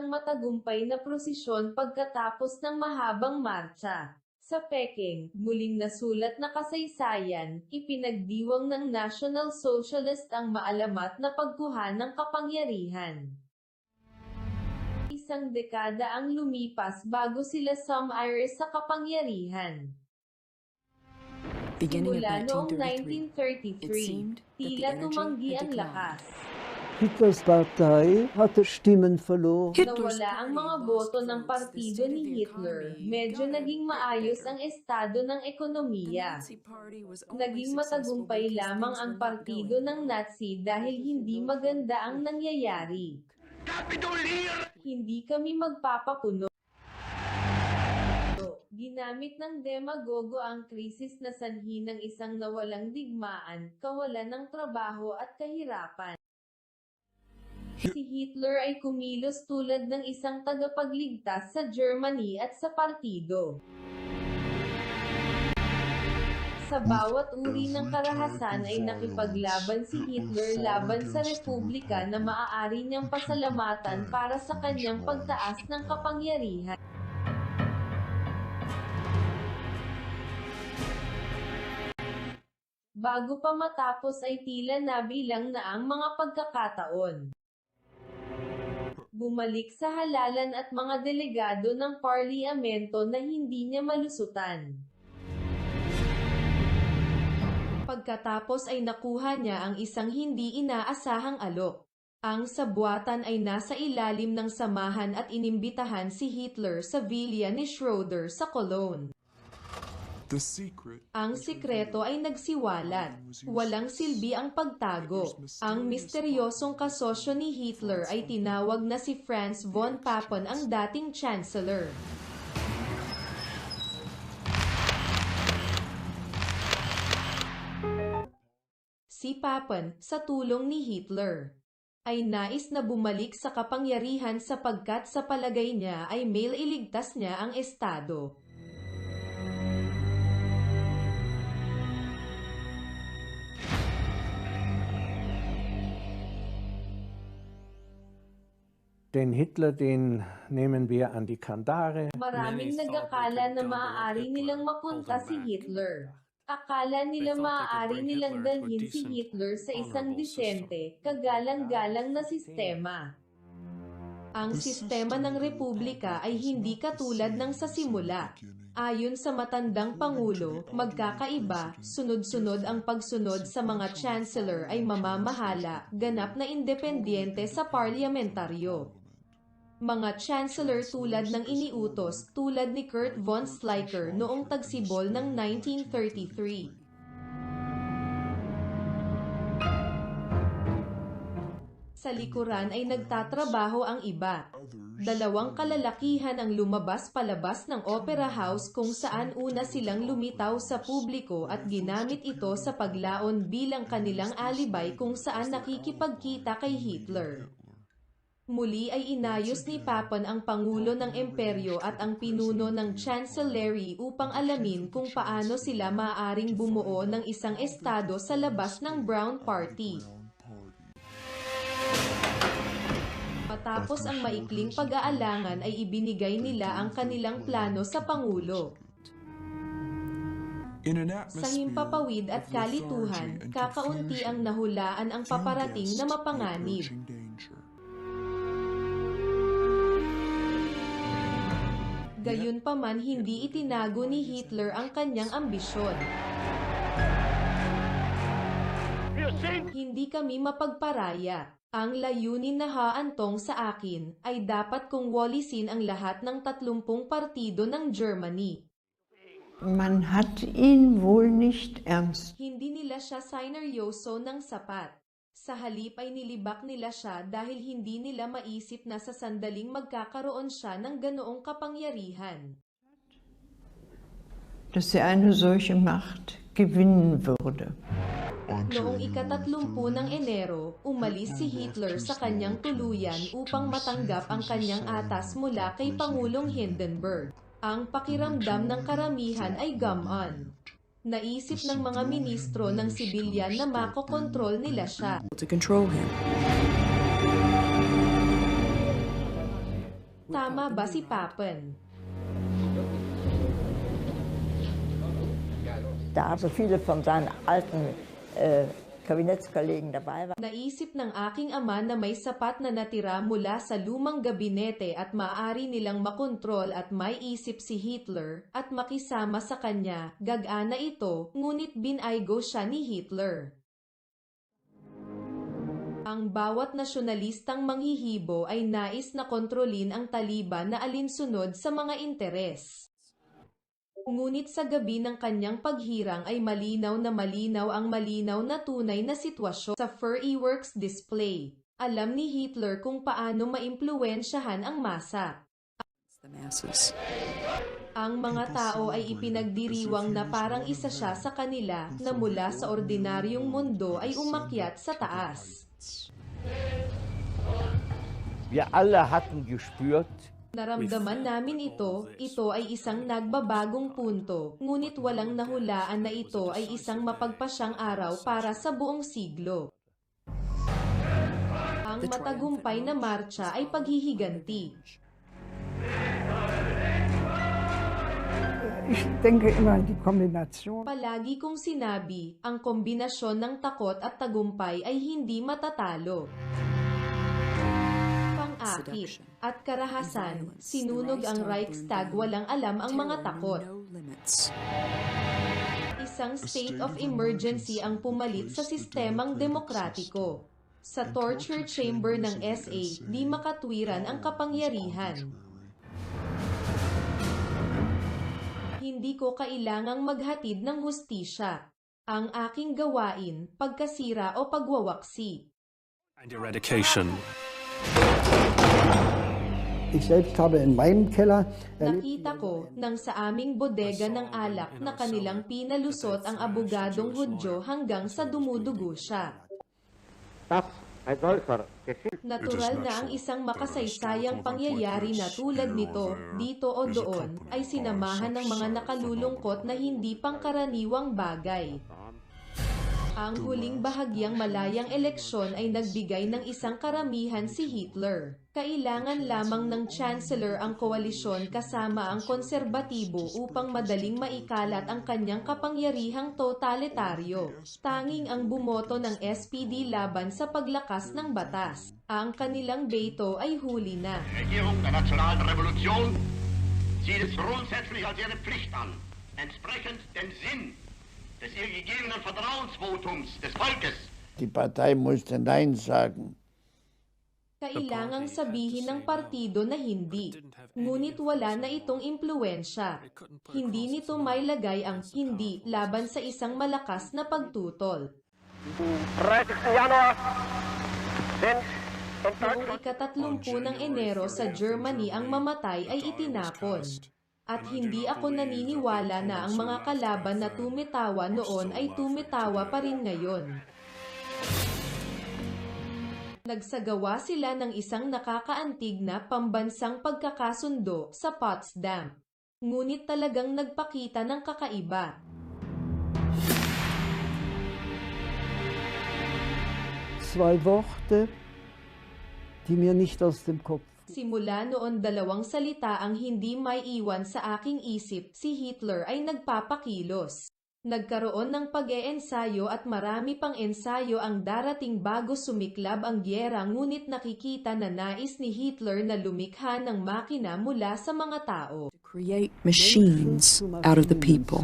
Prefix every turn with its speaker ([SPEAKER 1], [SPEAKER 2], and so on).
[SPEAKER 1] ng matagumpay na prosesyon pagkatapos ng mahabang marcha. Sa Peking, muling nasulat na kasaysayan, ipinagdiwang ng National Socialist ang maalamat na pagkuha ng kapangyarihan. Isang dekada ang lumipas bago sila sumire sa kapangyarihan.
[SPEAKER 2] Beginning
[SPEAKER 1] Simula noong
[SPEAKER 2] 1933, it
[SPEAKER 1] 1933,
[SPEAKER 2] seemed that the
[SPEAKER 1] tila tumanggi ang lakas.
[SPEAKER 3] Hitlers Partei hatte Stimmen verloren.
[SPEAKER 1] Nawala ang mga boto ng partido ni Hitler. Medyo naging maayos ang estado ng ekonomiya. Naging matagumpay lamang ang partido ng Nazi dahil hindi maganda ang nangyayari. Hindi kami magpapakuno. Ginamit ng demagogo ang krisis na sanhi ng isang nawalang digmaan, kawalan ng trabaho at kahirapan. Si Hitler ay kumilos tulad ng isang tagapagligtas sa Germany at sa partido. Sa bawat uri ng karahasan ay nakipaglaban si Hitler laban sa republika na maaari niyang pasalamatan para sa kanyang pagtaas ng kapangyarihan. Bago pa matapos ay tila nabilang na ang mga pagkakataon. Bumalik sa halalan at mga delegado ng parliamento na hindi niya malusutan. Pagkatapos ay nakuha niya ang isang hindi inaasahang alok. Ang sabuatan ay nasa ilalim ng samahan at inimbitahan si Hitler sa villa ni Schroeder sa Cologne. Ang sikreto ay nagsiwalat. Walang silbi ang pagtago. Ang misteryosong kasosyo ni Hitler ay tinawag na si Franz von Papen ang dating chancellor. Si Papen, sa tulong ni Hitler, ay nais na bumalik sa kapangyarihan sapagkat sa palagay niya ay mail iligtas niya ang estado.
[SPEAKER 3] Den Hitler, den nehmen wir an die Kandare.
[SPEAKER 1] Maraming nag-akala na maaari nilang mapunta si Hitler. Akala nila maaari nilang dalhin si Hitler sa isang disente, kagalang-galang na sistema. Ang sistema ng republika ay hindi katulad ng sa simula. Ayon sa matandang pangulo, magkakaiba, sunod-sunod ang pagsunod sa mga chancellor ay mamamahala, ganap na independyente sa parliamentaryo. Mga chancellor tulad ng iniutos tulad ni Kurt von Schleicher noong tagsibol ng 1933. Sa likuran ay nagtatrabaho ang iba. Dalawang kalalakihan ang lumabas palabas ng Opera House kung saan una silang lumitaw sa publiko at ginamit ito sa paglaon bilang kanilang alibay kung saan nakikipagkita kay Hitler. Muli ay inayos ni Papan ang Pangulo ng Imperyo at ang pinuno ng Chancellery upang alamin kung paano sila maaaring bumuo ng isang estado sa labas ng Brown Party. Matapos ang maikling pag-aalangan ay ibinigay nila ang kanilang plano sa Pangulo. Sa himpapawid at kalituhan, kakaunti ang nahulaan ang paparating na mapanganib. Gayunpaman hindi itinago ni Hitler ang kanyang ambisyon. Hindi kami mapagparaya. Ang layunin na haantong sa akin ay dapat kong walisin ang lahat ng 30 partido ng Germany.
[SPEAKER 4] Man hat ihn wohl nicht ernst
[SPEAKER 1] Hindi nila siya sineryoso ng sapat. Sa halip ay nilibak nila siya dahil hindi nila maisip na sa sandaling magkakaroon siya ng ganoong kapangyarihan.
[SPEAKER 4] dass er eine solche Macht gewinnen würde.
[SPEAKER 1] Noong ikatatlumpu ng Enero, umalis si Hitler sa kanyang tuluyan upang matanggap ang kanyang atas mula kay Pangulong Hindenburg. Ang pakiramdam ng karamihan ay gamaan. Naisip ng mga ministro ng sibilyan na makokontrol nila siya.
[SPEAKER 2] to control him.
[SPEAKER 1] Tama ba si Papen?
[SPEAKER 5] Da aber viele von seinen alten äh, Kabinettskollegen dabei waren.
[SPEAKER 1] Naisip ng aking ama na may sapat na natira mula sa lumang gabinete at maaari nilang makontrol at may isip si Hitler at makisama sa kanya, gagana ito, ngunit binaygo siya ni Hitler. Ang bawat nasyonalistang manghihibo ay nais na kontrolin ang Taliban na alinsunod sa mga interes. Ngunit sa gabi ng kanyang paghirang ay malinaw na malinaw ang malinaw na tunay na sitwasyon sa Furry Works display. Alam ni Hitler kung paano maimpluwensyahan ang masa. Ang mga tao ay ipinagdiriwang na parang isa siya sa kanila na mula sa ordinaryong mundo ay umakyat sa taas.
[SPEAKER 6] Wir alle hatten gespürt,
[SPEAKER 1] Naramdaman namin ito, ito ay isang nagbabagong punto, ngunit walang nahulaan na ito ay isang mapagpasyang araw para sa buong siglo. Ang matagumpay na marcha ay paghihiganti. Palagi kong sinabi, ang kombinasyon ng takot at tagumpay ay hindi matatalo. Pang-akit at karahasan, sinunog ang Reichstag walang alam ang mga takot. Isang state of emergency ang pumalit sa sistemang demokratiko. Sa torture chamber ng SA, di makatwiran ang kapangyarihan. Hindi ko kailangang maghatid ng hustisya. Ang aking gawain, pagkasira o pagwawaksi.
[SPEAKER 7] and eradication.
[SPEAKER 8] Ich selbst habe in meinem Keller
[SPEAKER 1] Nakita ko nang sa aming bodega ng alak na kanilang pinalusot ang abogadong Hudyo hanggang sa dumudugo siya. Natural na ang isang makasaysayang pangyayari na tulad nito, dito o doon, ay sinamahan ng mga nakalulungkot na hindi pangkaraniwang bagay. Ang huling bahagyang malayang eleksyon ay nagbigay ng isang karamihan si Hitler. Kailangan lamang ng Chancellor ang koalisyon kasama ang konserbatibo upang madaling maikalat ang kanyang kapangyarihang totalitaryo. Tanging ang bumoto ng SPD laban sa paglakas ng batas. Ang kanilang veto ay huli na.
[SPEAKER 9] Regierung der Nationalen Revolution sieht es grundsätzlich als ihre Pflicht an, entsprechend dem Sinn des ihr gegebenen Vertrauensvotums des Volkes
[SPEAKER 6] die Partei musste Nein sagen.
[SPEAKER 1] Kailangang sabihin ng partido na hindi. Ngunit wala na itong impluensya. Hindi nito may lagay ang hindi laban sa isang malakas na pagtutol.
[SPEAKER 9] 30. Januar
[SPEAKER 1] Noong ikatatlumpu ng Enero sa Germany ang mamatay ay itinapon. At hindi ako naniniwala na ang mga kalaban na tumitawa noon ay tumitawa pa rin ngayon. Nagsagawa sila ng isang nakakaantig na pambansang pagkakasundo sa Potsdam. Ngunit talagang nagpakita ng kakaiba.
[SPEAKER 8] zwei Worte, die mir nicht aus dem Kopf
[SPEAKER 1] Simula noon dalawang salita ang hindi may iwan sa aking isip, si Hitler ay nagpapakilos. Nagkaroon ng pag-eensayo at marami pang ensayo ang darating bago sumiklab ang gyera ngunit nakikita na nais ni Hitler na lumikha ng makina mula sa mga tao.
[SPEAKER 2] Create machines out of the people.